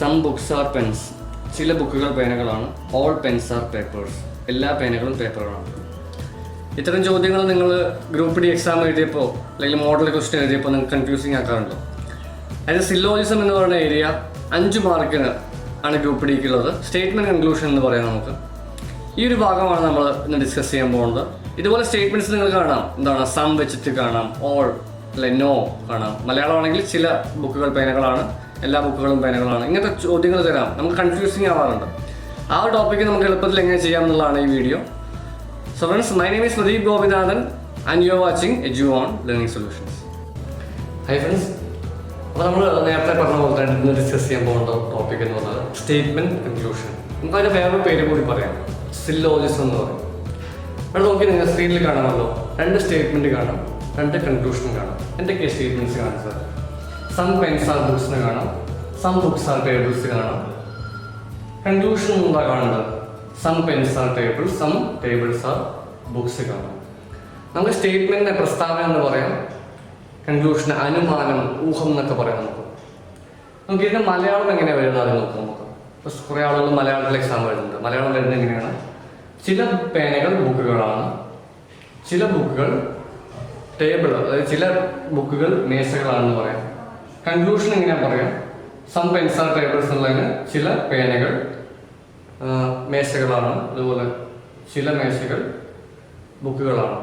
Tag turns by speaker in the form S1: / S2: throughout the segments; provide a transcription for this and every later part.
S1: Some books R pens ചില ബുക്കുകൾ പേനകളാണ്. ഓൾ പെൻസ് ആർ പേപ്പേഴ്സ് എല്ലാ പേനകളും പേപ്പറുകളാണ് ഇത്തരം ചോദ്യങ്ങൾ നിങ്ങൾ ഗ്രൂപ്പ് ഡി എക്സാം എഴുതിയപ്പോൾ അല്ലെങ്കിൽ മോഡൽ ക്വസ്റ്റ്യൻ എഴുതിയപ്പോൾ നിങ്ങൾ കൺഫ്യൂസിങ് ആക്കാറുണ്ടോ? അതായത് സില്ലോജിസം എന്ന് പറയുന്ന ഏരിയ അഞ്ച് മാർക്കിന് ആണ് ഗ്രൂപ്പ് ഡിക്കുള്ളത് സ്റ്റേറ്റ്മെന്റ് കൺക്ലൂഷൻ എന്ന് പറയാം നമുക്ക്. ഈ ഒരു ഭാഗമാണ് നമ്മൾ ഇന്ന് ഡിസ്കസ് ചെയ്യാൻ പോകുന്നത്. ഇതുപോലെ സ്റ്റേറ്റ്മെന്റ്സ് നിങ്ങൾ കാണാം. എന്താണ്? സം വെച്ചിട്ട് കാണാം. ഓൾ അല്ലെ നോ കാണാം. മലയാളമാണെങ്കിൽ ചില ബുക്കുകൾ പേനകളാണ്. എല്ലാ ബുക്കുകളും പേനകളാണ് ഇങ്ങനത്തെ ചോദ്യങ്ങൾ തരാം. നമുക്ക് കൺഫ്യൂസിങ് ആവാറുണ്ട്. ആ ടോപ്പിക്ക് നമുക്ക് എളുപ്പത്തിൽ എങ്ങനെ ചെയ്യാം എന്നുള്ളതാണ് ഈ video so friends my name is Pradeep Gopinathan and you are watching edu on learning solutions hi friends അപ്പോൾ നമ്മൾ നേരത്തെ പറഞ്ഞ പോലെ തന്നെ ഇന്ന് ഡിസ്കസ് ചെയ്യാൻ പോകുന്ന ടോപ്പിക് എന്ന് പറയുന്നത് സ്റ്റേറ്റ്മെന്റ് കൺക്ലൂഷൻ നമുക്ക് അതിന്റെ വേറൊരു പേര് കൂടി പറയാം. സില്ലോജിസം എന്ന് പറയും. അവിടെ നോക്കി നിങ്ങൾ സ്ക്രീനിൽ കാണാമല്ലോ. രണ്ട് സ്റ്റേറ്റ്മെന്റ് കാണാം. രണ്ട് കൺക്ലൂഷൻ കാണാം. എന്തൊക്കെയാണ് കാണാം കാണിച്ചത് സം പെൻസ് ആർ ബുക്സിന് കാണാം. സം ബുക്സ് ആർ ടേബിൾസ് കാണാം. കൺക്ലൂഷൻ എന്താ കാണുന്നത്. Some pens are table some tables are books കാണാം. നമ്മൾ സ്റ്റേറ്റ്മെന്റിന്റെ പ്രസ്താവന എന്ന് പറയാം. കൺക്ലൂഷൻ അനുമാനം ഊഹം എന്നൊക്കെ പറയാം നമുക്ക്. നമുക്ക് ഇതിന്റെ മലയാളം എങ്ങനെയാണ് വരുന്നത് അത് നോക്കാം നമുക്ക്. ഇപ്പൊ കുറെ ആളുകൾ മലയാളത്തിൽ എക്സാം വരുന്നുണ്ട് മലയാളം വരുന്നത് എങ്ങനെയാണ്? ചില പേനകൾ ബുക്കുകളാണ്. ചില ബുക്കുകൾ ടേബിൾ അതായത് ചില ബുക്കുകൾ മേശകളാണെന്ന് പറയാം. കൺക്ലൂഷൻ എങ്ങനെയാ പറയാം? സം പെൻസാർ ടേബിൾസ് എന്നുള്ളതിന് ചില പേനകൾ മേശകളാണ്. അതുപോലെ ചില മേശകൾ ബുക്കുകളാണ്.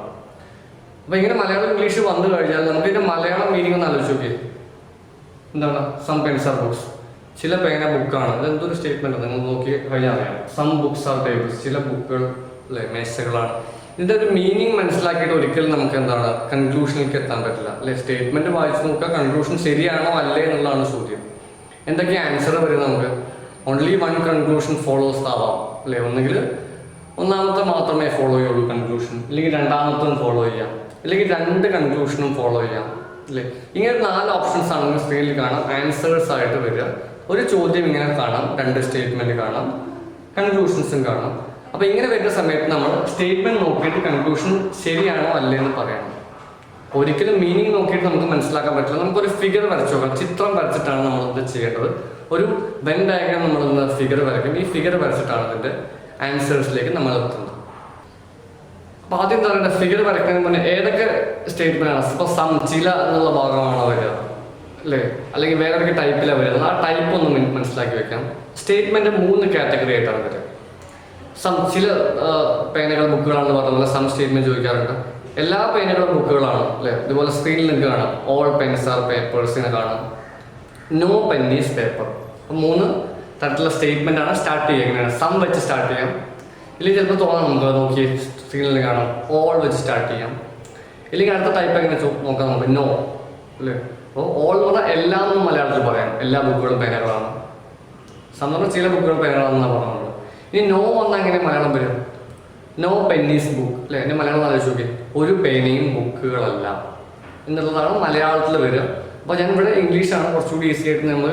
S1: അപ്പൊ ഇങ്ങനെ മലയാളം ഇംഗ്ലീഷ് വന്നു കഴിഞ്ഞാൽ നമുക്ക് ഇതിന്റെ മലയാളം മീനിങ് ഒന്ന് ആലോചിച്ച് നോക്കിയേ. എന്താണ്? സം പെൻസ് ആർ ബുക്സ് ചില പേന ബുക്കാണ് അത് എന്തൊരു സ്റ്റേറ്റ്മെന്റ് നിങ്ങൾ നോക്കി കഴിഞ്ഞാൽ അറിയാം. സം ബുക്സ് ആർ ടേബിൾസ് ചില ബുക്കുകൾ അല്ലെ മേശകളാണ്. ഇതിന്റെ ഒരു മീനിങ് മനസ്സിലാക്കിയിട്ട് ഒരിക്കലും നമുക്ക് എന്താണ് കൺക്ലൂഷനിലേക്ക് എത്താൻ പറ്റില്ല. അല്ലെ? സ്റ്റേറ്റ്മെന്റ് വായിച്ച് നോക്കുക കൺക്ലൂഷൻ ശരിയാണോ അല്ലേ എന്നുള്ളതാണ് ചോദ്യം. എന്തൊക്കെ ആൻസർ വരും നമുക്ക്? ഓൺലി വൺ കൺക്ലൂഷൻ ഫോളോസ് ആവാം അല്ലെ? ഒന്നുകിൽ ഒന്നാമത്തെ മാത്രമേ ഫോളോ ചെയ്യുള്ളൂ കൺക്ലൂഷൻ അല്ലെങ്കിൽ രണ്ടാമത്തും ഫോളോ ചെയ്യാം അല്ലെങ്കിൽ രണ്ട് കൺക്ലൂഷനും ഫോളോ ചെയ്യാം അല്ലേ? ഇങ്ങനെ നാല് ഓപ്ഷൻസ് ആണ് സ്ക്രീനിൽ കാണാം. ആൻസേഴ്സ് ആയിട്ട് വരിക. ഒരു ചോദ്യം ഇങ്ങനെ കാണാം. രണ്ട് സ്റ്റേറ്റ്മെന്റ് കാണാം. കൺക്ലൂഷൻസും കാണാം. അപ്പൊ ഇങ്ങനെ വരുന്ന സമയത്ത് നമ്മൾ സ്റ്റേറ്റ്മെന്റ് നോക്കിയിട്ട് കൺക്ലൂഷൻ ശരിയാണോ അല്ലേന്ന് പറയണം. ഒരിക്കലും മീനിങ് നോക്കിയിട്ട് നമുക്ക് മനസ്സിലാക്കാൻ പറ്റില്ല. നമുക്കൊരു ഫിഗർ വരച്ചു നോക്കാം. ചിത്രം വരച്ചിട്ടാണ് നമ്മൾ ഇത് ചെയ്യേണ്ടത്. ഒരു വെൻ ഡയഗ്രാം നമ്മൾ ഫിഗർ വരയ്ക്കും. ഈ ഫിഗർ വരച്ചിട്ടാണ് അതിന്റെ ആൻസേഴ്സിലേക്ക് നമ്മൾ എത്തുന്നത്. അപ്പൊ ആദ്യം എന്താ ഫിഗർ വരയ്ക്കുന്നതിന് മുന്നേ ഏതൊക്കെ സ്റ്റേറ്റ്മെന്റ് ആണ്? ഇപ്പൊ സം ചില എന്നുള്ള ഭാഗമാണോ വരിക? അല്ലേ? അല്ലെങ്കിൽ വേറെ ടൈപ്പിലാണ് വരുന്നത് ആ ടൈപ്പ് ഒന്ന് മനസ്സിലാക്കി വെക്കാം. സ്റ്റേറ്റ്മെന്റ് മൂന്ന് കാറ്റഗറി ആയിട്ടാണ് വരിക. സം ചില പേനകൾ ബുക്കുകളാണെന്ന് പറഞ്ഞ സം സ്റ്റേറ്റ്മെന്റ് ചോദിക്കാറുണ്ട്. എല്ലാ പേനകളും ബുക്കുകളാണ് അല്ലേ? ഇതുപോലെ സ്ക്രീനിൽ നിങ്ങൾക്ക് കാണാം. ഓൾ പെൻസ് ആർ പേപ്പേഴ്സിനെ കാണാം. നോ പെൻ ഈസ് പേപ്പർ മൂന്ന് തരത്തിലുള്ള സ്റ്റേറ്റ്മെന്റ് ആണ് സ്റ്റാർട്ട് ചെയ്യുക. എങ്ങനെയാണ് സം വെച്ച് സ്റ്റാർട്ട് ചെയ്യാം. ഇല്ലെങ്കിൽ ചിലപ്പോൾ തോന്നാം നമുക്ക് നോക്കി സ്ക്രീനിൽ കാണാം. ഓൾ വെച്ച് സ്റ്റാർട്ട് ചെയ്യാം. ഇല്ലെങ്കിൽ അടുത്ത ടൈപ്പ് എങ്ങനെ നോക്കാം നമുക്ക്. നോ അല്ലേ? അപ്പോൾ ഓൾ എന്ന് പറഞ്ഞാൽ എല്ലാം മലയാളത്തിൽ പറയാം. എല്ലാ ബുക്കുകളും പേനകളാണ് സാധാരണ ചില ബുക്കുകൾ പേനകളാണെന്നാണ് പറഞ്ഞത്. ഇനി നോ വന്നാൽ എങ്ങനെ മലയാളം വരും? നോ പെന്നീസ് ബുക്ക് അല്ലെ? എന്നെ മലയാളം ആലോചിച്ച് നോക്കി ഒരു പേനയും ബുക്കുകളല്ല എന്നുള്ളതാണ് മലയാളത്തിൽ വരിക. അപ്പോൾ ഞാൻ ഇവിടെ ഇംഗ്ലീഷാണ് കുറച്ചുകൂടി ഈസി ആയിട്ട് നമ്മൾ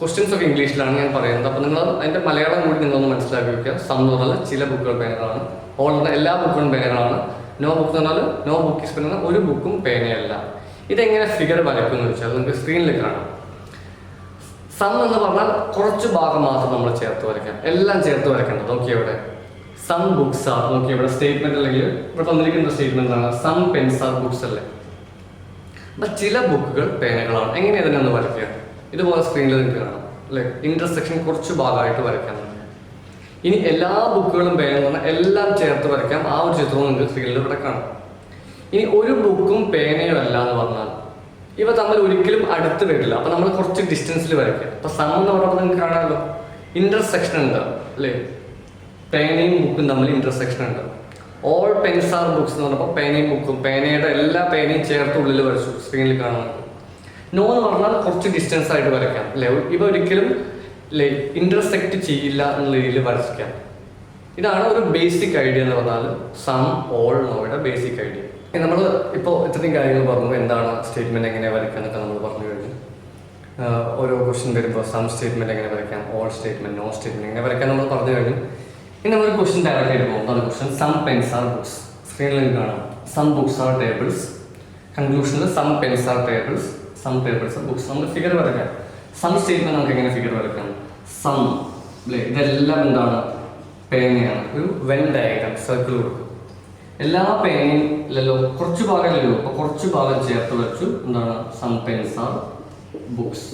S1: ക്വസ്റ്റ്യൻസ് ഓഫ് ഇംഗ്ലീഷിലാണ് ഞാൻ പറയുന്നത്. അപ്പോൾ നിങ്ങൾ അതിന്റെ മലയാളം കൂടി നിങ്ങളൊന്ന് മനസ്സിലാക്കി വെക്കുക. സം എന്ന് പറഞ്ഞാൽ ചില ബുക്കുകൾ പേനകളാണ് ഓൾ എല്ലാ ബുക്കുകളും പേനകളാണ് നോ ബുക്ക് എന്ന് പറഞ്ഞാൽ നോ ബുക്ക് ഇസ് പറഞ്ഞാൽ ഒരു ബുക്കും പേനയല്ല ഇതെങ്ങനെ ഫിഗർ വരയ്ക്കും എന്ന് വെച്ചാൽ നിങ്ങൾക്ക് സ്ക്രീനിൽ കാണാം. സം എന്ന് പറഞ്ഞാൽ കുറച്ച് ഭാഗം മാത്രം നമ്മൾ ചേർത്ത് വരയ്ക്കാം. എല്ലാം ചേർത്ത് വരയ്ക്കേണ്ടത് നോക്കി ഇവിടെ. സം ബുക്സ് ആർ നോക്കി ഇവിടെ സ്റ്റേറ്റ്മെന്റ് അല്ലെങ്കിൽ ഇവിടെ തന്നിരിക്കുന്ന സ്റ്റേറ്റ്മെന്റ് ആണ് സം പെൻസ് ആർ ബുക്സ് അല്ലേ? അപ്പൊ ചില ബുക്കുകൾ പേനകളാണ്. എങ്ങനെ ഇതിനൊന്ന് വരയ്ക്കുക ഇതുപോലെ സ്ക്രീനിൽ നിങ്ങൾക്ക് കാണാം. അല്ലെ? ഇന്റർസെക്ഷൻ കുറച്ച് ഭാഗമായിട്ട് വരയ്ക്കാം. ഇനി എല്ലാ ബുക്കുകളും പേന എന്ന് പറഞ്ഞാൽ എല്ലാം ചേർത്ത് വരയ്ക്കാം. ആ ഒരു ചിത്രവും നിങ്ങൾക്ക് സ്ക്രീനിൽ ഇവിടെ കാണാം. ഇനി ഒരു ബുക്കും പേനയും എന്ന് പറഞ്ഞാൽ ഇവ തമ്മിൽ ഒരിക്കലും അടുത്ത് വരില്ല. അപ്പൊ നമ്മൾ കുറച്ച് ഡിസ്റ്റൻസിൽ വരയ്ക്കാം. അപ്പൊ സം എന്ന് പറയുമ്പോൾ നിങ്ങൾക്ക് കാണാമല്ലോ. ഇന്റർസെക്ഷൻ ഉണ്ട് അല്ലേ? പേനയും ബുക്കും തമ്മിൽ ഇന്റർസെക്ഷൻ ഉണ്ട്. ഓൾ പെൻസ് ആർ ബുക്സ് എന്ന് പറഞ്ഞപ്പോൾ പേനയും ബുക്കും പേനയുടെ എല്ലാ പേനയും ചേർത്ത് ഉള്ളിൽ വരച്ചു സ്ക്രീനിൽ കാണുന്നുണ്ട് നോ എന്ന് പറഞ്ഞാൽ കുറച്ച് ഡിസ്റ്റൻസ് ആയിട്ട് വരയ്ക്കാം അല്ലേ? ഇവ ഒരിക്കലും അല്ലേ ഇന്റർസെക്ട് ചെയ്യില്ല എന്നുള്ള രീതിയിൽ വരച്ചിരിക്കാം. ഇതാണ് ഒരു ബേസിക് ഐഡിയ എന്ന് പറഞ്ഞാൽ സം ഓൾ നോയുടെ ബേസിക് ഐഡിയ നമ്മൾ ഇപ്പോൾ ഇത്രയും കാര്യങ്ങൾ പറഞ്ഞു. എന്താണ് സ്റ്റേറ്റ്മെന്റ് എങ്ങനെ വരയ്ക്കുക എന്നൊക്കെ നമ്മൾ പറഞ്ഞു കഴിഞ്ഞു. ഓരോ ക്വസ്റ്റ്യൻ വരുമ്പോൾ സം സ്റ്റേറ്റ്മെന്റ് എങ്ങനെ വരയ്ക്കാം ഓൾ സ്റ്റേറ്റ്മെന്റ് നോ സ്റ്റേറ്റ്മെന്റ് എങ്ങനെ വരയ്ക്കാൻ നമ്മൾ പറഞ്ഞു കഴിഞ്ഞു. ഇനി നമ്മൾ ക്വസ്റ്റ്യൻ ഡയറക്റ്റ് ആയിട്ട് പോകും. അതാണ് question some pens are books സ്ക്രീനിൽ കാണാം. Some books are tables കൺക്ലൂഷനിൽ some pens are tables some tables books നമ്മൾ ഫിഗർ വരയ്ക്കാം. സം സ്റ്റേറ്റ്മെന്റ് നമുക്ക് എങ്ങനെ ഫിഗർ വരയ്ക്കാം? സം ഇതെല്ലാം എന്താണ്? പേനയാണ്. ഒരു വെൻ ഡയഗ്രാം സർക്കിൾ കൊടുക്കും. എല്ലാ പേനയിലല്ലോ കുറച്ച് ഭാഗം ഇല്ലല്ലോ അപ്പൊ കുറച്ച് ഭാഗം ചേർത്ത് വെച്ചു. എന്താണ്? സം പെൻസ് ആർ ബുക്സ്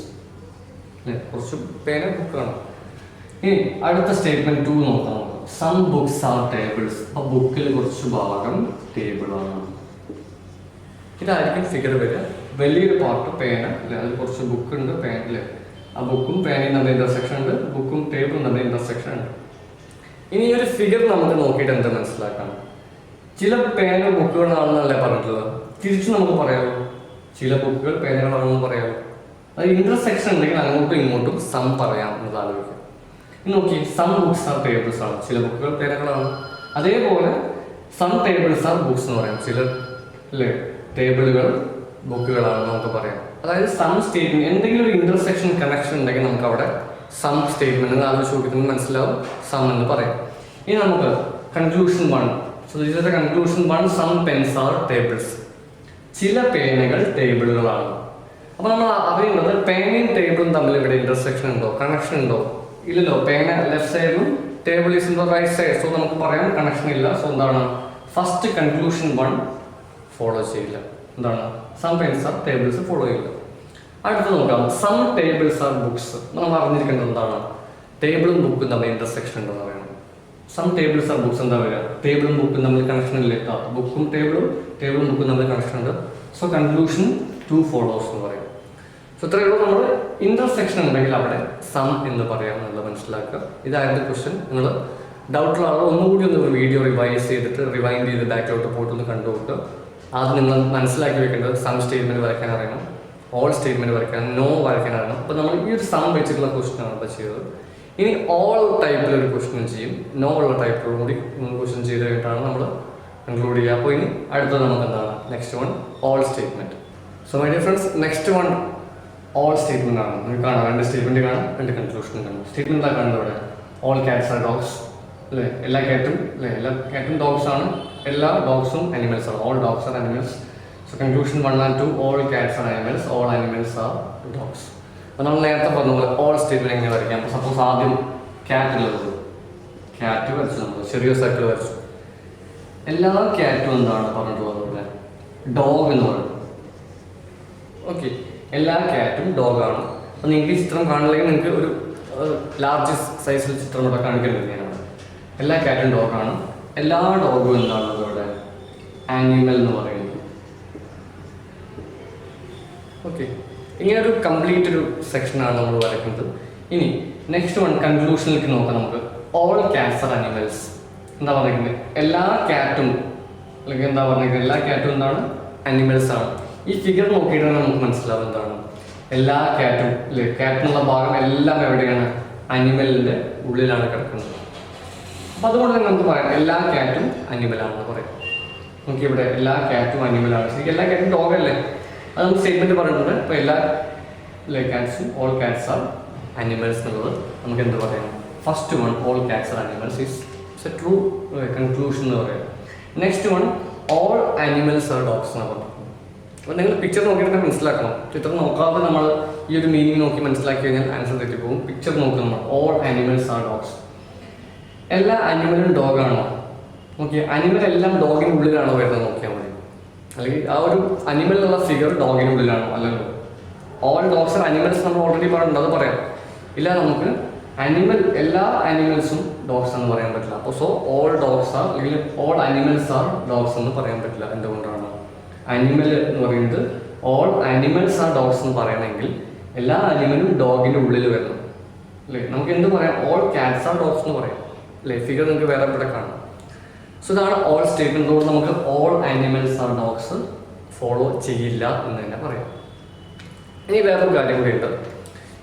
S1: അല്ലേ? കുറച്ച് പേന ബുക്കാണ് ഇനി അടുത്ത സ്റ്റേറ്റ്മെന്റ് ടു നോക്കാം. സം ബുക്സ് ആർ ടേബിൾസ് അപ്പൊ ബുക്കിൽ കുറച്ച് ഭാഗം ടേബിളാണ് ഇതായിരിക്കും ഫിഗർ വരിക. വലിയൊരു പാർട്ട് പേന അല്ലെ? അതിൽ കുറച്ച് ബുക്ക് ഉണ്ട് പേന അല്ലേ? ആ ബുക്കും പേനയും തമ്മിൽ ഇന്റർസെക്ഷൻ ഉണ്ട്. ബുക്കും ടേബിളും തമ്മിൽ ഇന്റർസെക്ഷൻ ഉണ്ട്. ഇനി ഈ ഒരു ഫിഗർ നമുക്ക് നോക്കിയിട്ട് എന്താ മനസ്സിലാക്കാം ചില പേനകൾ ബുക്കുകളാണെന്നല്ലേ പറഞ്ഞിട്ടുള്ളത്? തിരിച്ചു നമുക്ക് പറയാമോ ചില ബുക്കുകൾ പേനകളാണെന്ന് പറയാമോ അത് ഇന്റർസെക്ഷൻ ഉണ്ടെങ്കിൽ അങ്ങോട്ടും ഇങ്ങോട്ടും സം പറയാം എന്നത് ആലോചിക്കാം ഇനി നോക്കി സം ബുക്സ് ആർ ടേബിൾസ് ആണ്. ചില ബുക്കുകൾ പേനകളാണ്. അതേപോലെ സം ടേബിൾസ് ആർ ബുക്സ് എന്ന് പറയാം. ചില അല്ലേ ടേബിളുകൾ ബുക്കുകളാണെന്ന് നമുക്ക് പറയാം. അതായത് സം സ്റ്റേറ്റ്മെന്റ് എന്തെങ്കിലും ഒരു ഇന്റർസെക്ഷൻ കണക്ഷൻ ഉണ്ടെങ്കിൽ നമുക്ക് അവിടെ സം സ്റ്റേറ്റ്മെന്റ് ആലോചിച്ച് നോക്കിയിട്ട് മനസ്സിലാവും സം എന്ന് പറയാം. ഇനി നമുക്ക് conclusion one so this the conclusion one some pens are tables ചില പേനകൾ ടേബിളുകളാണ്. അപ്പൊ നമ്മൾ അറിയുന്നത് പേനയും ടേബിളും തമ്മിൽ ഇവിടെ ഇന്റർസെക്ഷൻ ഉണ്ടോ? കണക്ഷൻ ഉണ്ടോ? ഇല്ലല്ലോ. പേന ലെഫ്റ്റ് സൈഡിലും table is in the right side so നമുക്ക് പറയാം കണക്ഷൻ ഇല്ല. സോ എന്താണ്? ഫസ്റ്റ് കൺക്ലൂഷൻ വൺ ഫോളോ ചെയ്യില്ല. എന്താണ്? Some pens are tables follow ചെയ്യില്ല. അടുത്ത് നോക്കാം. സം ടേബിൾസ് ആർ ബുക്സ് നമ്മൾ അറിഞ്ഞിരിക്കേണ്ടത് എന്താണ്? ടേബിളും ബുക്കും തമ്മിൽ ഇന്റർസെക്ഷൻ ഉണ്ടെന്ന് സം ടേബിൾസ് ആർ ബുക്സ് എന്താ പറയുക ടേബിളും ബുക്കും തമ്മിൽ കണക്ഷൻ ഇല്ല? ബുക്കും ടേബിളും ടേബിളും ബുക്കും തമ്മിൽ കണക്ഷൻ ഉണ്ട്. സോ കൺക്ലൂഷൻ ടു ഫോളോസ് എന്ന് പറയും. സോ ഇത്രയേ ഉള്ളൂ നമ്മൾ ഇന്റർസെക്ഷൻ ഉണ്ടെങ്കിൽ അവിടെ സം എന്ന് പറയാം എന്നുള്ളത് മനസ്സിലാക്കുക. ഇതായിരുന്നു ക്വസ്റ്റ്യൻ നിങ്ങൾ ഡൗട്ടുള്ള ഒന്നുകൂടി ഒന്ന് വീഡിയോ റിവൈസ് ചെയ്തിട്ട് റിവൈൻഡ് ചെയ്ത് ബാക്കിലോട്ട് പോയിട്ട് ഒന്ന് കണ്ടു നോക്കുക നിങ്ങൾ മനസ്സിലാക്കി വെക്കേണ്ടത് സം സ്റ്റേറ്റ്മെന്റ് വരയ്ക്കാൻ അറിയണം. ഓൾ സ്റ്റേറ്റ്മെന്റ് വരയ്ക്കാൻ നോ വരയ്ക്കാൻ അറിയണം. അപ്പോൾ നമ്മൾ ഈ ഒരു സം വെച്ചിട്ടുള്ള ക്വസ്റ്റ്യൻ ആണ് ഇപ്പോൾ ചെയ്തത്. ഇനി ഓൾ ടൈപ്പിൽ ഒരു ക്വസ്റ്റ്യൻ ചെയ്യും. നോ ഉള്ള ടൈപ്പിലും കൂടി ക്വസ്റ്റ്യൻ ചെയ്ത് കഴിഞ്ഞിട്ടാണ് നമ്മൾ കൺക്ലൂഡ് ചെയ്യുക. അപ്പോൾ ഇനി അടുത്തത് നമുക്ക് എന്താണ് next one all statement so my dear friends next one all statement ആണ്. നിങ്ങൾക്ക് കാണാം. രണ്ട് സ്റ്റേറ്റ്മെന്റ് കാണാം രണ്ട് കൺക്ലൂഷൻ കാണാം. സ്റ്റേറ്റ്മെന്റ് എന്താ കാണുന്നത് ഇവിടെ ഓൾ ക്യാറ്റ്സ് ആർ ഡോഗ്സ് അല്ലേ? എല്ലാ കാറ്റും അല്ലേ? എല്ലാ കാറ്റും ഡോഗ്സ് ആണ്. എല്ലാ ഡോഗ്സും അനിമൽസ് ആണ് all dogs are animals so conclusion one and two all cats are animals all animals are dogs അപ്പോൾ നമ്മൾ നേരത്തെ പറഞ്ഞ പോലെ ഓൾ സ്റ്റേറ്റ്മെന്റ് എങ്ങനെ വരയ്ക്കാം. അപ്പോൾ സപ്പോസ് ആദ്യം ക്യാറ്റിലുള്ളത് ക്യാറ്റ് വരച്ചു നമ്മൾ ചെറിയ സർക്കിൾ വരച്ചു. എല്ലാ ക്യാറ്റും എന്താണ് പറഞ്ഞിട്ട് ഇവിടെ ഡോഗ് എന്ന് പറയുന്നത്. ഓക്കെ എല്ലാ ക്യാറ്റും ഡോഗാണ് അപ്പോൾ നിങ്ങൾക്ക് ഈ ചിത്രം കാണില്ലെങ്കിൽ നിങ്ങൾക്ക് ഒരു ലാർജ് സൈസിൽ ചിത്രം ഇവിടെ കാണിക്കാൻ വേണ്ടിയാണ് എല്ലാ ക്യാറ്റും ഡോഗാണ് എല്ലാ ഡോഗും എന്താണ് ഇവിടെ? ആനിമൽ എന്ന് പറയുന്നത്. ഓക്കെ ഇങ്ങനെ ഒരു കംപ്ലീറ്റ് ഒരു സെക്ഷനാണ് നമ്മൾ വരയ്ക്കുന്നത്. ഇനി നെക്സ്റ്റ് വൺ കൺക്ലൂഷനിലേക്ക് നോക്കാം നമുക്ക്. ഓൾ ക്യാൻസർ അനിമൽസ് എന്താ പറയുന്നത് എല്ലാ ക്യാറ്റും അല്ലെങ്കിൽ എന്താ പറയുന്നത് എല്ലാ ക്യാറ്റും എന്താണ്? അനിമൽസ് ആണ്. ഈ ഫിഗർ നോക്കിയിട്ട് നമുക്ക് മനസ്സിലാവും എന്താണ്? എല്ലാ ക്യാറ്റും അല്ലെ ക്യാറ്റിനുള്ള ഭാഗം എല്ലാം എവിടെയാണ്? അനിമലിന്റെ ഉള്ളിലാണ് കിടക്കുന്നത്. അപ്പൊ അതുകൊണ്ട് തന്നെ നമുക്ക് പറയാം എല്ലാ ക്യാറ്റും അനിമലാണെന്ന് പറയാം. നമുക്ക് ഇവിടെ എല്ലാ ക്യാറ്റും അനിമലാണ് ശരിക്കും എല്ലാ ക്യാറ്റും ഡോഗല്ലേ അത് നമുക്ക് സ്റ്റേറ്റ്മെന്റ് പറയുന്നുണ്ട്. അപ്പൊ എല്ലാ ക്യാറ്റ്സും ഓൾ ക്യാറ്റ്സ് അനിമൽസ് എന്നുള്ളത് നമുക്ക് എന്ത് പറയാം? First one all cats animals a true conclusion എന്ന് പറയാം. Next one all animals are dogs എന്ന് പറഞ്ഞു അപ്പോൾ നിങ്ങൾ പിക്ചർ നോക്കിയിട്ട് മനസ്സിലാക്കണം. ചിത്രം നോക്കാതെ നമ്മൾ ഈ ഒരു മീനിങ് നോക്കി മനസ്സിലാക്കി കഴിഞ്ഞാൽ ആൻസർ തെറ്റിപ്പോകും. പിക്ചർ നോക്കുക നമ്മൾ. ഓൾ അനിമൽസ് ആർ ഡോഗ്സ് എല്ലാ അനിമലും ഡോഗാണോ ഓക്കെ അനിമൽ എല്ലാം ഡോഗിന് ഉള്ളിലാണോ വരുന്നത് നോക്കിയാൽ മതി. അല്ലെങ്കിൽ ആ ഒരു അനിമലിലുള്ള ഫിഗർ ഡോഗിന് ഉള്ളിലാണോ അല്ലല്ലോ ഓൾ ഡോഗ്സ് ആർ അനിമൽസ് നമ്മൾ ഓൾറെഡി പറഞ്ഞിട്ടുണ്ട്. അത് പറയാം. ഇല്ല നമുക്ക് അനിമൽ എല്ലാ അനിമൽസും ഡോഗ്സ് എന്ന് പറയാൻ പറ്റില്ല. അപ്പോൾ സോ ഓൾ ഡോഗ്സ് ആർ അല്ലെങ്കിൽ ഓൾ അനിമൽസ് ആർ ഡോഗ്സ് എന്ന് പറയാൻ പറ്റില്ല. എന്തുകൊണ്ടാണ്? അനിമൽ എന്ന് പറയുന്നത് ഓൾ അനിമൽസ് ആർ ഡോഗ്സ് എന്ന് പറയണമെങ്കിൽ എല്ലാ അനിമലും ഡോഗിന്റെ ഉള്ളിൽ വരണം. അല്ലേ? നമുക്ക് എന്ത് പറയാം? ഓൾ ക്യാറ്റ്സ് ആർ ഡോഗ്സ് എന്ന് പറയാം. അല്ലേ? ഫിഗർ നിങ്ങൾക്ക് വേറെ ഇവിടെ കാണാം? സോ ഇതാണ് ഓൾ സ്റ്റേറ്റ്മെന്റ് അതുകൊണ്ട് നമുക്ക് all animals are dogs follow ചെയ്യില്ല എന്ന് തന്നെ പറയാം. ഇനി വേറൊരു കാര്യം കൂടി ഉണ്ട്.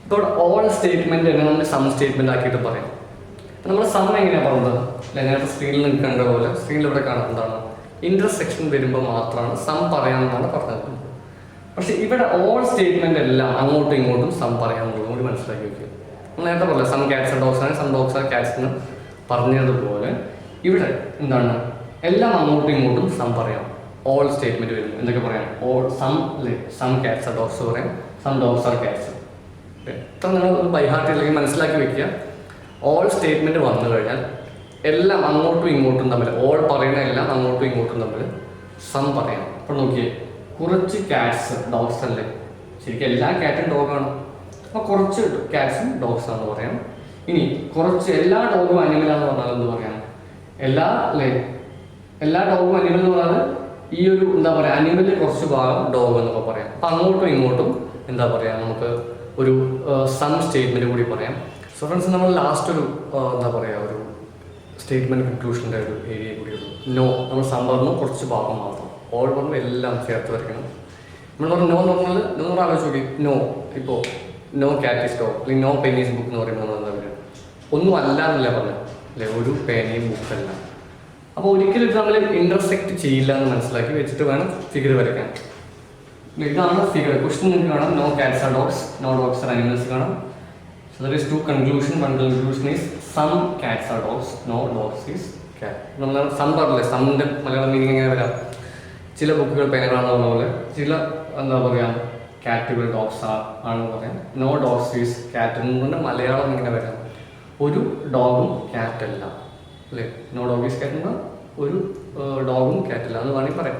S1: ഇപ്പോൾ ഓൾ സ്റ്റേറ്റ്മെന്റ് തന്നെ നമ്മൾ സം സ്റ്റേറ്റ്മെന്റ് ആക്കിയിട്ട് പറയാം. നമ്മൾ സം എങ്ങനെയാണ് പറഞ്ഞത്? നേരത്തെ സ്ക്രീനിൽ നിൽക്കേണ്ട കണ്ട പോലെ സ്ക്രീനിൽ ഇവിടെ കാണുന്നതാണ് ഇന്റർസെക്ഷൻ വരുമ്പോൾ മാത്രമാണ് സം പറയാമെന്നാണ് പറഞ്ഞത്. പക്ഷെ ഇവിടെ ഓൾ സ്റ്റേറ്റ്മെന്റ് എല്ലാം അങ്ങോട്ടും ഇങ്ങോട്ടും സം പറയാമെന്നുള്ളത് കൂടി മനസ്സിലാക്കി വെക്കുക. നമ്മൾ നേരത്തെ പോലെ സം ക്യാറ്റ്സ് ഡോക്സ് ആണ് സം ഡോക്സ് ആണ് ക്യാറ്റ്സ് എന്ന് പറഞ്ഞതുപോലെ ഇവിടെ എന്താണ്? എല്ലാം അങ്ങോട്ടും ഇങ്ങോട്ടും സം പറയാം. ഓൾ സ്റ്റേറ്റ്മെന്റ് വരും. എന്തൊക്കെ പറയാം? All some some cats are dogs പറയാം. സം ഡോഗ്സ് ആർ ക്യാറ്റ്സ് എത്ര നിങ്ങൾ ബൈഹാർട്ട് അല്ലെങ്കിൽ മനസ്സിലാക്കി വെക്കുക. ഓൾ സ്റ്റേറ്റ്മെന്റ് വന്നു കഴിഞ്ഞാൽ എല്ലാം അങ്ങോട്ടും ഇങ്ങോട്ടും തമ്മിൽ ഓൾ പറയുന്ന എല്ലാം അങ്ങോട്ടും ഇങ്ങോട്ടും തമ്മിൽ സം പറയാം. അപ്പോൾ നോക്കിയേ കുറച്ച് കാറ്റ്സ് ഡോഗ്സ് അല്ലേ? ശരിക്കും എല്ലാ കാറ്റും ഡോഗാണ് അപ്പോൾ കുറച്ച് കാറ്റ്സും ഡോഗ്സ് ആണെന്ന് പറയാം. ഇനി കുറച്ച് എല്ലാ ഡോഗും അനിമലാന്ന് പറഞ്ഞാൽ എന്ത് പറയാം? എല്ലാ അല്ലേ? എല്ലാ ഡോഗും അനിമൽ എന്ന് പറഞ്ഞാൽ ഈ ഒരു എന്താ പറയുക അനിമലിൽ കുറച്ച് ഭാഗം ഡോഗ് എന്നൊക്കെ പറയാം. അപ്പം അങ്ങോട്ടും ഇങ്ങോട്ടും എന്താ പറയുക നമുക്ക് ഒരു സം സ്റ്റേറ്റ്മെന്റ് കൂടി പറയാം. സോ ഫ്രണ്ട്സ് നമ്മൾ ലാസ്റ്റ് ഒരു എന്താ പറയുക ഒരു സ്റ്റേറ്റ്മെന്റ് കൺക്ലൂഷന്റെ ഒരു ഏരിയ കൂടി ഉള്ളൂ. നോ നമ്മൾ സം പറഞ്ഞു കുറച്ച് ഭാഗം മാത്രം. ഓൾ പറഞ്ഞു എല്ലാം ചേർത്ത് വരയ്ക്കണം. നമ്മൾ പറഞ്ഞു നോ എന്ന് പറഞ്ഞാൽ നിങ്ങൾ ആലോചിച്ച് നോക്കി. നോ ഇപ്പോൾ നോ കാറ്റ് ഡോ അല്ലെങ്കിൽ നോ പെനീസ് ബുക്ക് എന്ന് പറയുമ്പോൾ ഒന്നും അല്ല എന്നല്ല പറഞ്ഞത്? അല്ലെ ഒരു പേനയും ബുക്കല്ല. അപ്പോൾ ഒരിക്കലും ഇത് നമ്മൾ ഇന്റർസെക്ട് ചെയ്യില്ല എന്ന് മനസ്സിലാക്കി വെച്ചിട്ട് വേണം ഫിഗർ വരയ്ക്കാൻ. ഇതാണ് ഫിഗർ ക്വസ്റ്റ്യൻ നിങ്ങൾക്ക് കാണാം. No cats are dogs no dogs are animals കാണാം. So there is two conclusion one conclusion is some cats are dogs no dogs is cat നമ്മൾ സം പറഞ്ഞില്ലേ? സമ്മിന്റെ മലയാളം മീനിങ് എങ്ങനെ വരാം? ചില ബുക്കുകൾ പേനകളാണെന്ന് പോലെ. ചില എന്താ പറയുക കാറ്റുകൾ ഡോഗ്സ് ആണെന്ന് പറയാം. നോ ഡോഗ്സ് ഈസ് കാറ്റ് എന്നുകൊണ്ട് മലയാളം ഇങ്ങനെ വരാം. ഒരു ഡോഗും ക്യാറ്റല്ല അല്ല? നോ ഡോഗ് ഈസ് എന്നാൽ ഒരു ഡോഗും ക്യാറ്റല്ല എന്ന് വേണമെങ്കിൽ പറയാം.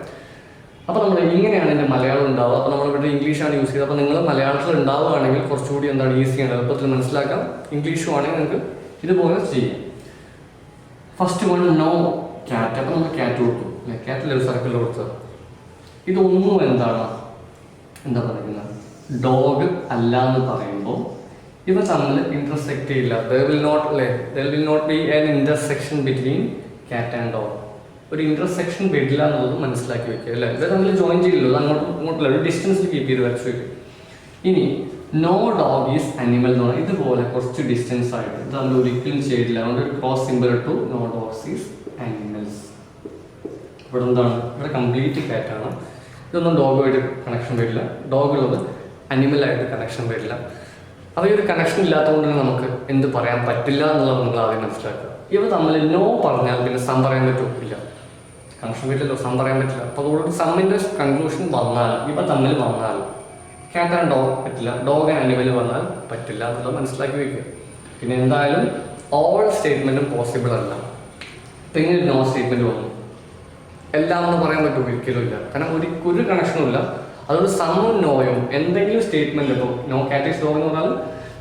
S1: അപ്പോൾ നമ്മൾ ഇങ്ങനെയാണ് എന്റെ മലയാളം ഉണ്ടാവുക. അപ്പോൾ നമ്മളിവിടെ ഇംഗ്ലീഷാണ് യൂസ് ചെയ്തത് അപ്പോൾ നിങ്ങൾ മലയാളത്തിൽ ഉണ്ടാവുകയാണെങ്കിൽ കുറച്ചുകൂടി എന്താണ് ഈസിയാണ് എളുപ്പത്തിൽ മനസ്സിലാക്കാം. ഇംഗ്ലീഷും ആണെങ്കിൽ നിങ്ങൾക്ക് ഇതുപോലെ ചെയ്യാം. ഫസ്റ്റ് വൺ നോ ക്യാറ്റ് അപ്പോൾ നമ്മൾ ക്യാറ്റ് കൊടുത്തു. അല്ലേ? ക്യാറ്റിൽ ഒരു സർക്കിൾ കൊടുത്തത് ഇതൊന്നും എന്താണ്? എന്താ പറയുന്നത്? ഡോഗ് അല്ല എന്ന് പറയുമ്പോൾ ഇവ തമ്മിൽ ഇന്റർസെക്ട് ചെയ്യില്ല. ദർ വിൽ നോട്ട് അല്ലേ there will not be an intersection between cat and dog ഒരു ഇന്റർസെക്ഷൻ വരില്ല എന്നുള്ളത് മനസ്സിലാക്കി വെക്കുക അല്ലേ? ഇവ തമ്മിൽ ജോയിൻ ചെയ്യില്ലല്ലോ. അങ്ങോട്ടും ഇങ്ങോട്ടില്ല ഒരു ഡിസ്റ്റൻസിൽ കീപ്പ് ചെയ്ത് വരച്ച് വെക്കും. ഇനി നോ ഡോഗ് ഈസ് അനിമൽ എന്ന് പറഞ്ഞാൽ ഇതുപോലെ കുറച്ച് ഡിസ്റ്റൻസ് ആയിട്ട് ഇത് തമ്മിൽ ഒരിക്കലും ചെയ്തില്ല അതുകൊണ്ട് ഒരു cross simple to no dogs is animals ഇവിടെ എന്താണ്? ഇവിടെ കംപ്ലീറ്റ് കാറ്റാണ് ഇതൊന്നും ഡോഗുമായിട്ട് കണക്ഷൻ വരില്ല. ഡോഗുള്ളത് അനിമലായിട്ട് കണക്ഷൻ വരില്ല. ഒരു കണക്ഷൻ ഇല്ലാത്തതുകൊണ്ട് തന്നെ നമുക്ക് എന്ത് പറയാൻ പറ്റില്ല എന്നുള്ളത് നമ്മൾ ആദ്യം മനസ്സിലാക്കുക. ഇവ തമ്മിൽ നോ പറഞ്ഞാൽ പിന്നെ സം പറയാൻ പറ്റില്ല കണക്ഷൻ വരില്ലല്ലോ സം പറയാൻ പറ്റില്ല. അപ്പോൾ അതുകൊണ്ട് സമ്മിന്റെ കൺക്ലൂഷൻ വന്നാൽ ഇവ തമ്മിൽ വന്നാൽ ക്യാറ്റ് ആൻഡ് ഡോഗ് പറ്റില്ല. ഡോഗ് ആൻഡ് അനിമൽ വന്നാൽ പറ്റില്ല എന്നുള്ളത് മനസ്സിലാക്കി വെക്കുക. പിന്നെ എന്തായാലും ഓൾ സ്റ്റേറ്റ്മെന്റും പോസിബിൾ അല്ല. പിന്നെ നോ സ്റ്റേറ്റ്മെന്റ് വന്നു. എല്ലാം എന്ന് പറയാൻ പറ്റും ഒരിക്കലും ഇല്ല. കാരണം ഒരു ഒരു കണക്ഷനും ഇല്ല. അതുകൊണ്ട് സമ്മും നോയും എന്തെങ്കിലും സ്റ്റേറ്റ്മെന്റ് ഇപ്പോൾ നോ കാറ്റീസ് ഡോഗ് എന്ന് പറഞ്ഞാൽ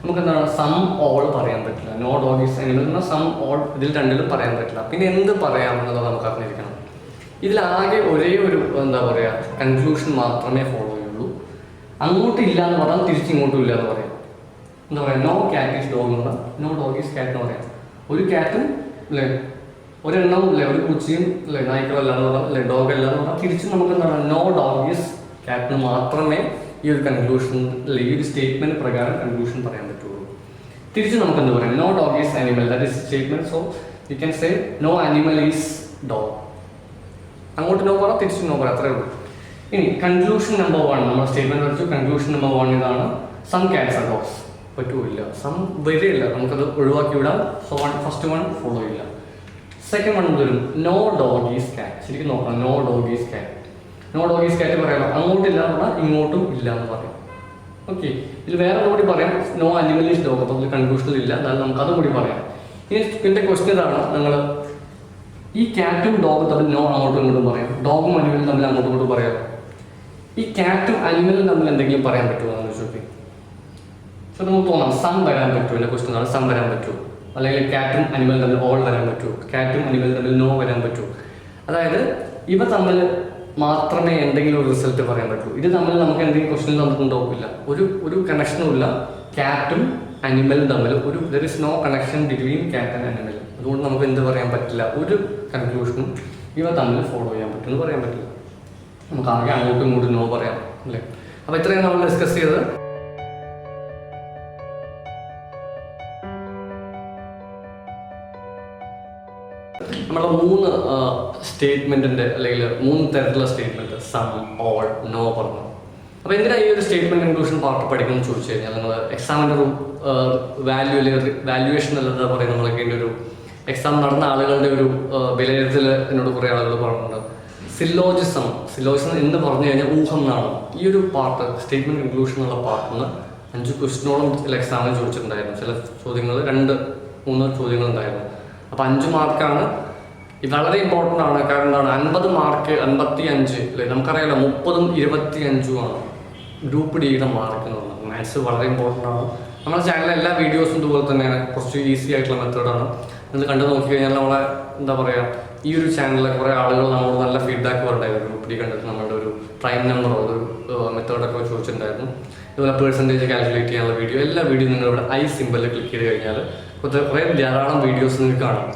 S1: നമുക്ക് എന്താണ് സം ഓൾ പറയാൻ പറ്റില്ല. No dog is animal some all ഇതിൽ രണ്ടിലും പറയാൻ പറ്റില്ല. പിന്നെ എന്ത് പറയാമെന്നുള്ളത് നമുക്ക് അറിഞ്ഞിരിക്കണം. ഇതിലാകെ ഒരേ ഒരു എന്താ പറയുക കൺക്ലൂഷൻ മാത്രമേ ഫോളോ ചെയ്യുള്ളൂ. അങ്ങോട്ടും ഇല്ല എന്ന് പറഞ്ഞാൽ തിരിച്ചിങ്ങോട്ടും ഇല്ല എന്ന് പറയാം. എന്താ പറയുക നോ ക്യാറ്റ് ഈസ് ഡോഗ് എന്ന് പറഞ്ഞാൽ നോ ഡോഗ് ഈസ് ക്യാറ്റ് എന്ന് പറയാം. ഒരു കാറ്റും അല്ലേ ഒരെണ്ണവും അല്ലേ ഒരു പൂച്ചയും അല്ലേ നായ്ക്കളല്ല എന്ന് പറഞ്ഞാൽ അല്ലേ ഡോഗ് അല്ല എന്ന് പറഞ്ഞാൽ തിരിച്ചും നമുക്ക് എന്താണ് നോ ഡോഗ് ഈസ് ക്യാറ്റിന് മാത്രമേ ഈ ഒരു കൺക്ലൂഷൻ അല്ലെ ഈ ഒരു സ്റ്റേറ്റ്മെന്റ് പ്രകാരം കൺക്ലൂഷൻ പറയാൻ പറ്റുള്ളൂ. തിരിച്ച് നമുക്ക് എന്ത് പറയാം? No dog is animal that is statement so you can say no animal is dog അങ്ങോട്ട് നോ പറ തിരിച്ച് നോ പറ. അത്രേ ഉള്ളൂ. ഇനി കൺക്ലൂഷൻ നമ്പർ വൺ നമ്മൾ സ്റ്റേറ്റ്മെന്റ് പഠിച്ചു. കൺക്ലൂഷൻ നമ്പർ വൺ ഇതാണ്. സം ക്യാൻസർ ഡോഗ്സ് പറ്റൂല്ല. സം വരില്ല. നമുക്കത് ഒഴിവാക്കി വിടാം so one first one follow ഇല്ല സെക്കൻഡ് വൺ വരും? നോ ഡോഗ് ഈസ് ക്യാറ്റ് ശരിക്കും നോക്കണം. No dog is cat no dog is cat അങ്ങോട്ടും അങ്ങോട്ടില്ല എന്ന് പറഞ്ഞാൽ ഇങ്ങോട്ടും ഇല്ല എന്ന് പറയും. ഓക്കെ ഇതിൽ വേറെ കൂടി പറയാം. നോ അനിമൽ ഈസ് ഡോഗ് അതിൽ ഇല്ല. എന്നാലും നമുക്ക് അതും കൂടി പറയാം. ഇനി പിന്നെ ക്വസ്റ്റ്യൻ ഇതാണ്. നിങ്ങൾ ഈ ക്യാറ്റും ഡോഗും തമ്മിൽ നോ അങ്ങോട്ടും ഇങ്ങോട്ടും പറയാം. ഡോഗും അനിമലും തമ്മിൽ അങ്ങോട്ടും ഇങ്ങോട്ടും പറയാം. ഈ ക്യാറ്റും അനിമലും തമ്മിൽ എന്തെങ്കിലും പറയാൻ പറ്റുമോ എന്ന് ചോദിക്കും സോ നമുക്ക് തോന്നാം. സം വരാൻ പറ്റുമോ? എന്റെ ക്വസ്റ്റ്യൻ ആണ്. സം വരാൻ പറ്റുമോ? അല്ലെങ്കിൽ ക്യാറ്റും അനിമലും തമ്മിൽ ഓൾ വരാൻ പറ്റുമോ? ക്യാറ്റും അനിമലും തമ്മിൽ നോ വരാൻ പറ്റുമോ? അതായത് ഇവ തമ്മിൽ മാത്രമേ എന്തെങ്കിലും ഒരു റിസൾട്ട് പറയാൻ പറ്റൂ. ഇത് തമ്മിൽ നമുക്ക് എന്തെങ്കിലും ക്വസ്റ്റ്യൻ തന്നിട്ടുണ്ടാവില്ല ഒരു ഒരു കണക്ഷനും ഇല്ല. ക്യാറ്റും അനിമലും തമ്മിൽ ഒരു there is no connection between cat and animal അതുകൊണ്ട് നമുക്ക് എന്ത് പറയാൻ പറ്റില്ല? ഒരു കൺക്ലൂഷനും ഇവ തമ്മിൽ ഫോളോ ചെയ്യാൻ പറ്റുമെന്ന് പറയാൻ പറ്റില്ല. നമുക്ക് ആകെ അങ്ങോട്ടും ഇങ്ങോട്ടും നോ പറയാം അല്ലേ? അപ്പോൾ ഇത്രയും നമ്മൾ ഡിസ്കസ് ചെയ്തത്. നമ്മളെ മൂന്ന് സ്റ്റേറ്റ്മെന്റിന്റെ അല്ലെങ്കിൽ മൂന്ന് തരത്തിലുള്ള സ്റ്റേറ്റ്മെന്റ് സം ഓൾ നോ പറഞ്ഞു. അപ്പോൾ എന്തിനാ ഈ ഒരു സ്റ്റേറ്റ്മെന്റ് കൺക്ലൂഷൻ പാർട്ട് പഠിക്കണം എന്ന് ചോദിച്ചു കഴിഞ്ഞാൽ നിങ്ങൾ എക്സാമിന്റെ ഒരു വാല്യൂ അല്ലെങ്കിൽ വാല്യുവേഷൻ അല്ലാതെ പറയും നമ്മളൊക്കെ എന്റെ ഒരു എക്സാം നടന്ന ആളുകളുടെ ഒരു വിലയിരുത്തൽ എന്നോട് കുറേ ആളുകൾ പറഞ്ഞിട്ടുണ്ട്. സില്ലോജിസം സില്ലോജിസം എന്ന് പറഞ്ഞു കഴിഞ്ഞാൽ ഊഹം എന്നാണ്. ഈ ഒരു പാർട്ട് സ്റ്റേറ്റ്മെന്റ് കൺക്ലൂഷൻ എന്നുള്ള പാർട്ടിൽ നിന്ന് അഞ്ച് ക്വസ്റ്റിനോളം ചില എക്സാമിന് ചോദിച്ചിട്ടുണ്ടായിരുന്നു. ചില ചോദ്യങ്ങൾ രണ്ട് മൂന്ന് ചോദ്യങ്ങൾ ഉണ്ടായിരുന്നു. അപ്പോൾ അഞ്ച് മാർക്കാണ് ഇത് വളരെ ഇമ്പോർട്ടന്റ് ആണ്. കാരണം എന്താണ്? അൻപത് മാർക്ക് അൻപത്തി അഞ്ച് അല്ലെ? നമുക്കറിയാലോ മുപ്പതും ഇരുപത്തി അഞ്ചുമാണ് ഗ്രൂപ്പ് ഡിയുടെ മാർക്ക് എന്ന് പറയുന്നത് മാത്സ് വളരെ ഇമ്പോർട്ടന്റ് ആണ്. നമ്മുടെ ചാനലിലെ എല്ലാ വീഡിയോസും ഇതുപോലെ തന്നെയാണ്. കുറച്ച് ഈസി ആയിട്ടുള്ള മെത്തേഡാണ് നിങ്ങൾ കണ്ടു നോക്കിക്കഴിഞ്ഞാൽ നമ്മളെ എന്താ പറയുക ഈ ഒരു ചാനലിലെ കുറേ ആളുകൾ നമ്മളോട് നല്ല ഫീഡ്ബാക്ക് പറഞ്ഞിട്ടുണ്ടായിരുന്നു ഗ്രൂപ്പ് ഡി കണ്ടിട്ട് നമ്മളുടെ ഒരു പ്രൈം നമ്പറോ ഒരു മെത്തേഡൊക്കെ ചോദിച്ചിട്ടുണ്ടായിരുന്നു. ഇതുപോലെ പേഴ്സന്റേജ് കാൽക്കുലേറ്റ് ചെയ്യാനുള്ള വീഡിയോ എല്ലാ വീഡിയോ നിങ്ങൾ ഇവിടെ ഐ സിമ്പിളിൽ ക്ലിക്ക് ചെയ്ത് കഴിഞ്ഞാൽ കുറേ ധാരാളം വീഡിയോസ് നിങ്ങൾക്ക് കാണാം.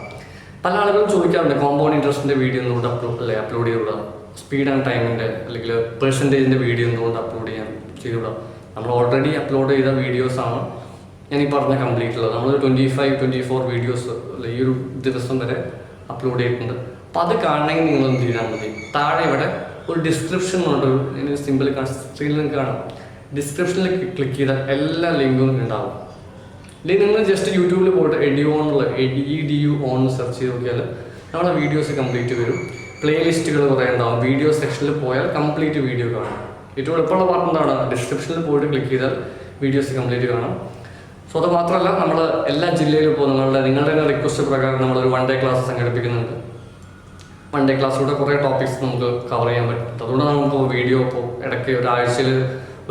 S1: പല ആളുകളും ചോദിക്കാറുണ്ട് കോമ്പൗണ്ട് ഇൻട്രസ്റ്റിന്റെ വീഡിയോ എന്തുകൊണ്ട് അപ്ലോഡ് അല്ലെ അപ്ലോഡ് ചെയ്തുകൂടാ? സ്പീഡ് ആൻഡ് ടൈമിന്റെ അല്ലെങ്കിൽ പെർസെന്റേജിന്റെ വീഡിയോ എന്തുകൊണ്ട് അപ്ലോഡ് ചെയ്യാൻ ചെയ്തുകൂടാ? നമ്മൾ ഓൾറെഡി അപ്ലോഡ് ചെയ്ത വീഡിയോസ് ആണ് ഞാൻ ഈ പറഞ്ഞ കംപ്ലീറ്റ് ഉള്ളത്. നമ്മൾ twenty five twenty four videos ഈ ഒരു ദിവസം വരെ അപ്ലോഡ് ചെയ്തിട്ടുണ്ട്. അപ്പം അത് കാണണമെങ്കിൽ നിങ്ങൾ എന്ത് ചെയ്താൽ മതി. താഴെ ഇവിടെ ഒരു ഡിസ്ക്രിപ്ഷൻ ഉണ്ട് സിമ്പിൾ സ്ക്രീനിൽ കാണാം. ഡിസ്ക്രിപ്ഷനിൽ ക്ലിക്ക് ചെയ്താൽ എല്ലാ ലിങ്കും ഉണ്ടാവും. ഇല്ലെങ്കിൽ നിങ്ങൾ ജസ്റ്റ് യൂട്യൂബിൽ പോയിട്ട് എഡി ഓൺ എന്നുള്ള E D U on search ചെയ്ത് നോക്കിയാൽ നമ്മുടെ വീഡിയോസ് കംപ്ലീറ്റ് വരും. പ്ലേലിസ്റ്റുകൾ കുറേ ഉണ്ടാവും. വീഡിയോ സെക്ഷനിൽ പോയാൽ കംപ്ലീറ്റ് വീഡിയോ കാണാം. ഏറ്റവും എളുപ്പമുള്ള പാർട്ട് എന്താണ്? ഡിസ്ക്രിപ്ഷനിൽ പോയിട്ട് ക്ലിക്ക് ചെയ്താൽ വീഡിയോസ് കംപ്ലീറ്റ് കാണാം. സോ അത് മാത്രമല്ല നമ്മൾ എല്ലാ ജില്ലയിലും ഇപ്പോൾ നിങ്ങളുടെ നിങ്ങളുടെ തന്നെ റിക്വസ്റ്റ് പ്രകാരം നമ്മളൊരു വൺ ഡേ ക്ലാസ് സംഘടിപ്പിക്കുന്നുണ്ട്. വൺ ഡേ ക്ലാസ്സിലൂടെ കുറേ ടോപ്പിക്സ് നമുക്ക് കവർ ചെയ്യാൻ പറ്റും. അതുകൊണ്ട് നമുക്ക് വീഡിയോ ഇപ്പോൾ ഇടയ്ക്ക് ഒരാഴ്ചയിൽ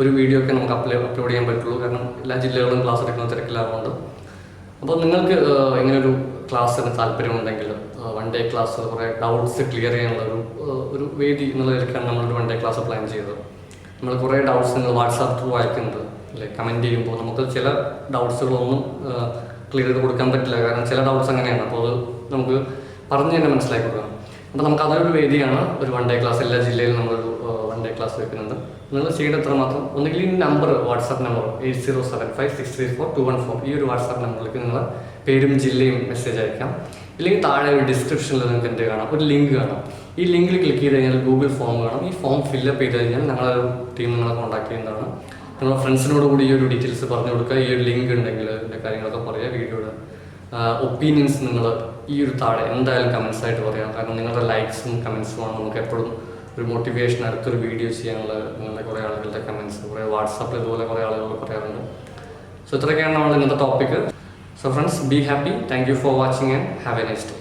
S1: ഒരു വീഡിയോ ഒക്കെ നമുക്ക് അപ്ലോ അപ്ലോഡ് ചെയ്യാൻ പറ്റുള്ളൂ. കാരണം എല്ലാ ജില്ലകളിലും ക്ലാസ് എടുക്കുന്ന തിരക്കിലാവുന്നുണ്ട് അപ്പോൾ നിങ്ങൾക്ക് ഇങ്ങനൊരു ക്ലാസ്സിന് താല്പര്യമുണ്ടെങ്കിൽ വൺ ഡേ ക്ലാസ് കുറേ ഡൗട്ട്സ് ക്ലിയർ ചെയ്യാനുള്ള ഒരു ഒരു വേദി എന്നുള്ള നിലയ്ക്കാണ് നമ്മളൊരു വൺ ഡേ ക്ലാസ് പ്ലാൻ ചെയ്തത്. നമ്മൾ കുറേ ഡൗട്ട്സ് നിങ്ങൾ വാട്സാപ്പ് ത്രൂ അയക്കുന്നത് അല്ലെ? കമന്റ് ചെയ്യുമ്പോൾ നമുക്ക് ചില ഡൗട്ട്സുകളൊന്നും ക്ലിയർ ചെയ്ത് കൊടുക്കാൻ പറ്റില്ല. കാരണം ചില ഡൗട്ട്സ് അങ്ങനെയാണ്. അപ്പോൾ അത് നമുക്ക് പറഞ്ഞു തന്നെ മനസ്സിലാക്കി കൊടുക്കണം. അപ്പോൾ നമുക്ക് അതൊരു വേദിയാണ് ഒരു വൺ ഡേ ക്ലാസ് എല്ലാ ജില്ലയിലും നമ്മളൊരു ക്ലാസ് വെക്കുന്നുണ്ട്. നിങ്ങൾ ചെയ്യേണ്ട മാത്രം ഒന്നുകിൽ ഈ number WhatsApp number eight zero seven five six three four two one four ഈ ഒരു വാട്സാപ്പ് നമ്പറിലേക്ക് നിങ്ങൾ പേരും ജില്ലയും മെസ്സേജ് അയക്കാം. ഇല്ലെങ്കിൽ താഴെ ഒരു ഡിസ്ക്രിപ്ഷനിൽ നിങ്ങൾക്ക് എന്ത് കാണാം? ഒരു ലിങ്ക് കാണാം. ഈ ലിങ്കിൽ ക്ലിക്ക് ചെയ്ത് കഴിഞ്ഞാൽ ഗൂഗിൾ ഫോം കാണാം. ഈ ഫോം ഫില്ലപ്പ് ചെയ്ത് കഴിഞ്ഞാൽ ഞങ്ങളൊരു ടീം നിങ്ങളെ കോൺടാക്ട് ചെയ്യുന്നതാണ്. നിങ്ങളുടെ ഫ്രണ്ട്സിനോട് കൂടി ഈ ഒരു ഡീറ്റെയിൽസ് പറഞ്ഞു കൊടുക്കുക. ഈ ഒരു ലിങ്ക് ഉണ്ടെങ്കിൽ ഇതിന്റെ കാര്യങ്ങളൊക്കെ പറയുക. വീഡിയോയുടെ ഒപ്പീനിയൻസ് നിങ്ങൾ ഈ ഒരു താഴെ എന്തായാലും കമൻസ് ആയിട്ട് പറയാം. കാരണം നിങ്ങളുടെ ലൈക്സും കമൻസും ആണ് നമുക്ക് എപ്പോഴും ഒരു മോട്ടിവേഷൻ അടുത്തൊരു വീഡിയോ ചെയ്യാനുള്ള നിങ്ങളുടെ കുറേ ആളുകളുടെ കമൻസ് കുറേ വാട്സാപ്പിൽ ഇതുപോലെ കുറേ ആളുകൾ പറയാറുണ്ട്. സോ ഇത്രയൊക്കെയാണ് നമ്മൾ ഇന്നത്തെ topic so friends be happy thank you for watching and have a next